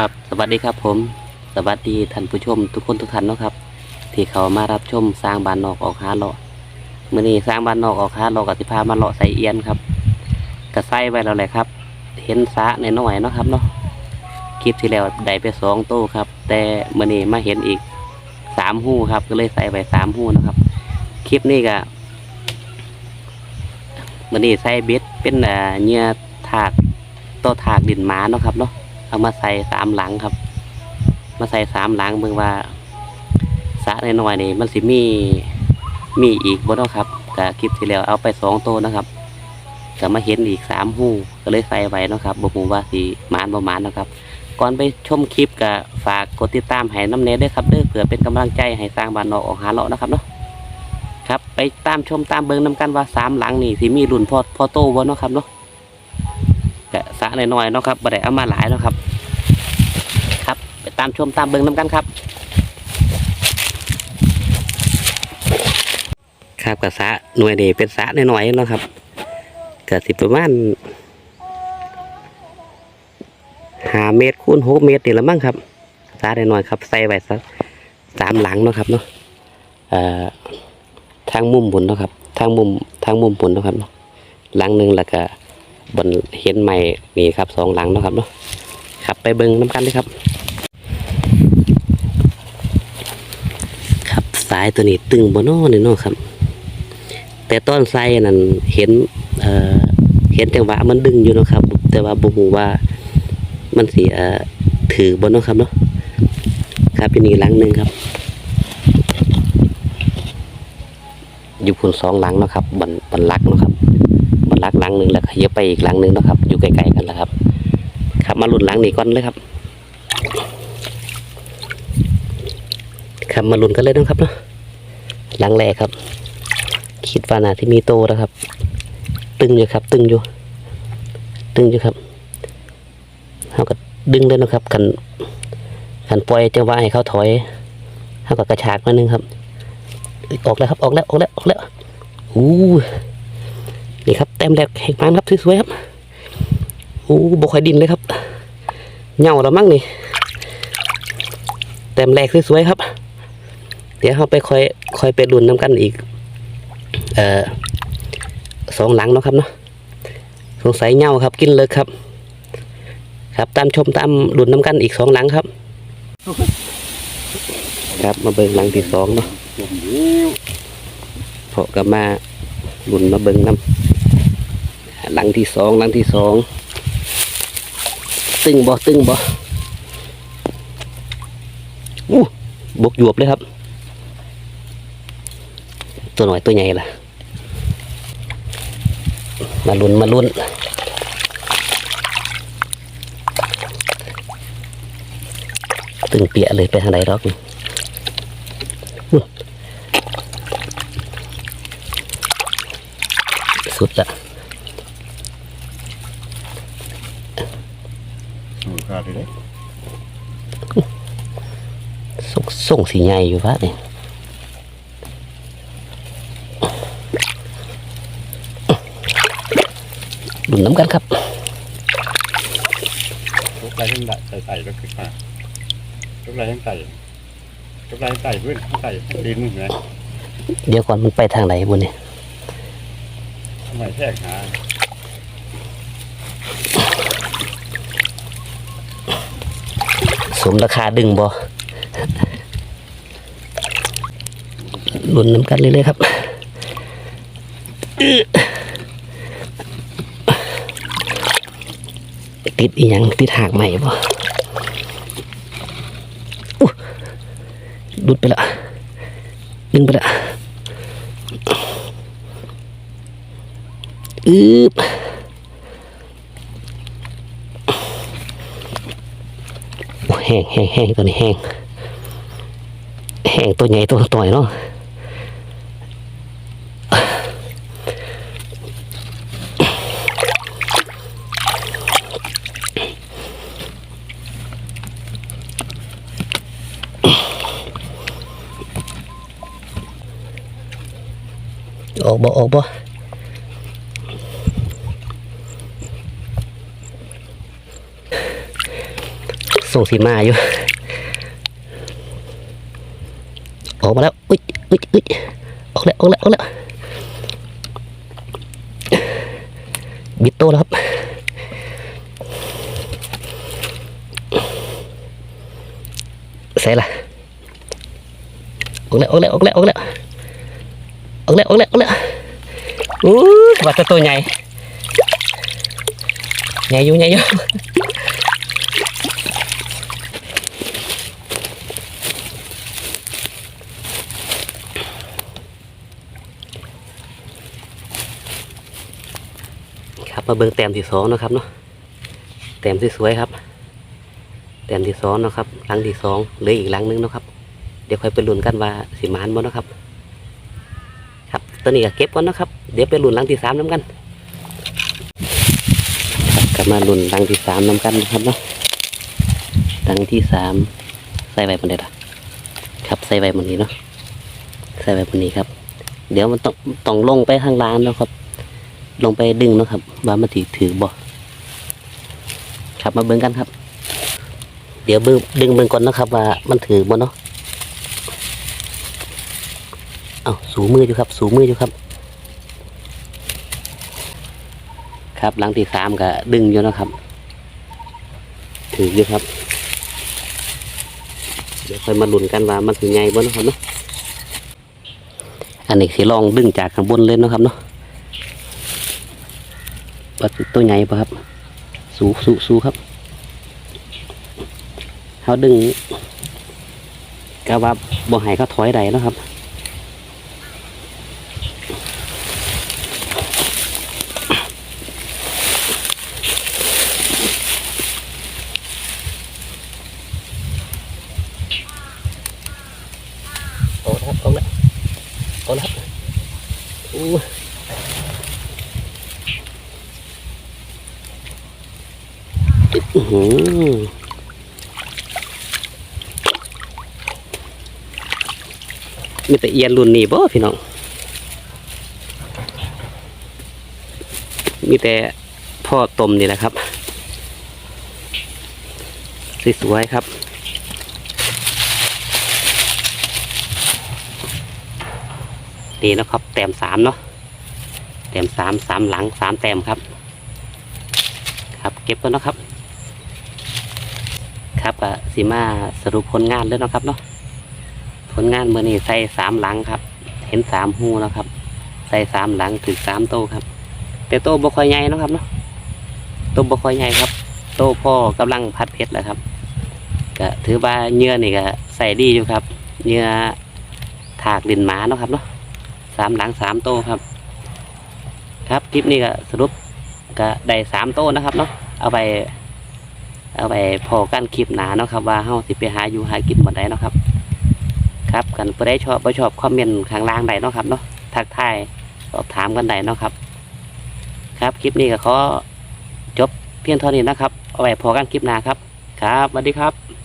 ครับ สวัสดีครับผม สวัสดีท่านผู้ชมทุกคนทุกท่านเนาะครับ ที่เขามารับชมสร้างบ้านนอกออกหาเลาะมื่อนี้สร้างบ้านนอกออกหาเลาะกับสิพามาเลาะใส่เอียนครับกระไส้ไว้แล้วแหละครับ เห็นสะในน้อยเนาะครับเนาะคลิปที่แล้วได้ไปสองตู้ครับ แต่มื่อนี้มาเห็นอีกสามหูครับ ก็เลยใส่ไว้สามหูนะครับ คลิปนี้ก็มื่อนี้ใส่เบ็ดเป็นเอ่อเหยื่อถากตัวถากดินหมาเนาะครับเนาะ เอามาใส่สามหลังครับ มาใส่สามหลังเบิ่งว่าสะน้อยๆนี่มันสิมีมีอีกบ่เนาะครับกับคลิปที่แล้วเอาไปสองตัวนะครับก็มาเห็นอีกสามหูก็เลยใส่ไว้นะครับบ่ฮู้ว่าสิหมานบ่หมานนะครับ ก่อนไปชมคลิปก็ฝากกดติดตามให้น้ำเนยด้วยครับเด้อเพื่อเป็นกำลังใจให้สร้างบ้านนอกออกหาเลาะนะครับเนาะครับ ไปตามชมตามเบิ่งนํกันว่าสามหลังนี่สิมีรุ่นพอพอโตบ่เนาะครับเนาะ กะสระน้อยๆเนาะครับบ่ได้เอามาหลายเนาะครับ ครับ ไปตามชมตามเบิ่งน้ำกันครับ ครับกะสะหน่วยนี้เป็นสระน้อยๆเนาะครับกะสิประมาณหาเมตรคูณหกเมตรนี่ละมั้งครับสระน้อยๆครับใส่ไว้สักสามหลังเนาะครับเนาะทางมุมบนเนาะครับ ทางมุมทางมุมบนเนาะครับเนาะหลังหนึ่งแล้วก็ บนเห็นใหม่นี่ครับสองหลังเนาะครับเนาะขับไปเบิ้งน้ำกันเลยครับ ครับสายตัวนี้ตึงบนนอนี่เนาะครับ แต่ต้นไทรนั่นเห็นเอ่อเห็นแต่ว่ามันดึงอยู่เนาะครับ แต่ว่าบ่ฮู้ว่ามันสิเอ่อถือบนเนาะครับเนาะครับเป็นอีกหลังหนึ่งครับ อยู่พุ่นสองหลังเนาะครับบนบนลักเนาะครับ งหนึ่งแล้วขยับไปอีกหลังหนึ่งนะครับ อยู่ไกลๆกันแล้วครับ ครับมาหลุดหลังนี้ก่อนเลยครับ ครับมาหลุนกันเลยนะครับเนาะหลังแรกครับ คิดว่าน่าที่มีโตแล้วครับ ตึงอยู่ครับ ตึงอยู่ ตึงอยู่ครับเขาก็ดึงเลยนะครับกันกันปล่อยจะว่าให้เขาถอยเขาก็กระชากมาหนึงครับ ออกแล้วครับออกแล้วออกแล้วออกแล้วอู้ นี่ครับเต็มแรกแห่งมันครับสวยๆครับโอ้บกค่ดินเลยครับเหงาแล้วมั้งนี่เต็มแรกสวยๆครับ เดี๋ยวเราไปคอยคอยไปดุนน้ำกันอีก เอ่อสองหลังเนาะครับเนาะสงสัยเหงาครับกินเลยครับ ครับตามชมตามดุนน้ำกันอีกสองหลังครับครับมาเบิ่งหลังที่สองเนาะเพาะกับมาดุนมาเบิ่งน้ำ หลังที่สองหลังที่สองตึงบ่ตึงบ่อู้บกหยวบเลยครับ ตัวหน่อยตัวใหญ่ล่ะ มาลุ้นมาลุ้นตึงเปียเลยไปทางไหนรอกนี่อู้สุดละ สูง ขาดเลยส่งส่งสีใหญ่อยู่วะเนี่ยดุนน้ำกันครับทุกไรทั้งไต่ไต่ก็คือขาทุกไรทั้งไต่ทุกไรทั้งไต่เพื่อนทั้งไต่ดินนะเดี๋ยวก่อนมันไปทางไหนบุญเนี่ยทำไมแทกหา สมราคาดึงบ่ดุนน้ำกันเลยเลยๆครับติดอีหยังติดหากใหม่บ่อู้ดุดไปละดึงไปละอืบ แห้งแห้งแห้งตัวนี้แห้งแห้งตัวใหญ่ตัวต่อยเนาะออกบ่ออกบ่ ส่งสีมาอยู่ ออกมาแล้วอุ้ยอุ้ยอุ้ยออกแล้วออกแล้วออกแล้วบิดโตแล้วครับใส่ละออกแล้วออกแล้วออกแล้วออกแล้วออกแล้วออกแล้วออกแล้วอู้ว่าจะตัวใหญ่ใหญ่อยู่ใหญ่อยู่ครับมา เบิ่งแต้มที่สองนะครับเนาะแต้มสวยๆครับ แต้มที่สองนะครับหลังที่สองเหลืออีกหลังหนึงนะครับ เดี๋ยวค่อยไปลุ้นกันว่าสิมานบ่นะครับ ครับตัวนี้ก็เก็บก่อนนะครับ เดี๋ยวไปลุ้นหลังที่สามน้ำกันครับกลับมาลุ้นหลังที่สามน้ำกันนะครับเนาะหลังที่สามใส่ไว้บนเด็ดอะครับใส่ไว้บนนี้เนาะใส่ไว้บนนี้ครับ เดี๋ยวมันต้องต้องลงไปข้างล่างนะครับ ลงไปดึงเนาะครับ ว่ามันถือถือบ่ครับมาเบิ่งกันครับ เดี๋ยวเบิ่งดึงเบิ่งก่อนนะครับ ว่ามันถือบ่เนาะเอาสูมืออยู่ครับ สูมืออยู่ครับ ครับหลังที่สามก็ดึงอยู่นะครับ ถืออยู่ครับ เดี๋ยวค่อยมาลุ้นกันว่ามันถือไงบ่เนาะครับเนาะอันนี้สิลองดึงจากข้างบนเลยเนะครับเนาะ ว่าตัวใหญ่ปะครับ สูสูสูครับเขาดึงกะว่าบ่ให้เขาถอยใดเนาะครับโอ้ครับเอาละเอาละอู้อื้ หือมีแต่เอียนรุ่นนี้บ่พี่น้อง มีแต่พ่อตมนี่แหละครับ สวยๆครับดีนะครับ แต้มสามเนาะแต้มสามสามหลังสามแต้มครับ ครับ เก็บกันนะครับ ครับอะสีมาสรุปผลงานแล้วนะครับเนาะผลงานเมื่อนี้ใส่สามหลังครับ เห็นสามหูแล้วครับ ใส่สามหลังถึงสามโตครับ แต่โตบ่ค่อยใหญ่นะครับเนาะโตบ่ค่อยใหญ่ครับ โตพ่อกำลังพัดเพชรแหละครับก็ถือว่าเนื้อนี่ก็ใส่ดีอยู่ครับเนื้อถากดินหมาเนาะครับเนาะสามหลังสามโตครับ ครับคลิปนี้ก็สรุปก็ได้สามโตนะครับเนาะเอาไป เอาไปพอกันคลิปหนาเนาะครับว่าเฮาสิไปหาอยู่หากินบ่ได้เนาะครับ ครับกันบ่ได้ชอบบ่ชอบคอมเมนต์ข้างล่างได้เนาะครับเนาะทักทายสอบถามกันได้เนาะครับ ครับคลิปนี้ก็ขอจบเพียงเท่านี้นะครับ เอาไว้พอกันคลิปหน้าครับ ครับสวัสดีครับ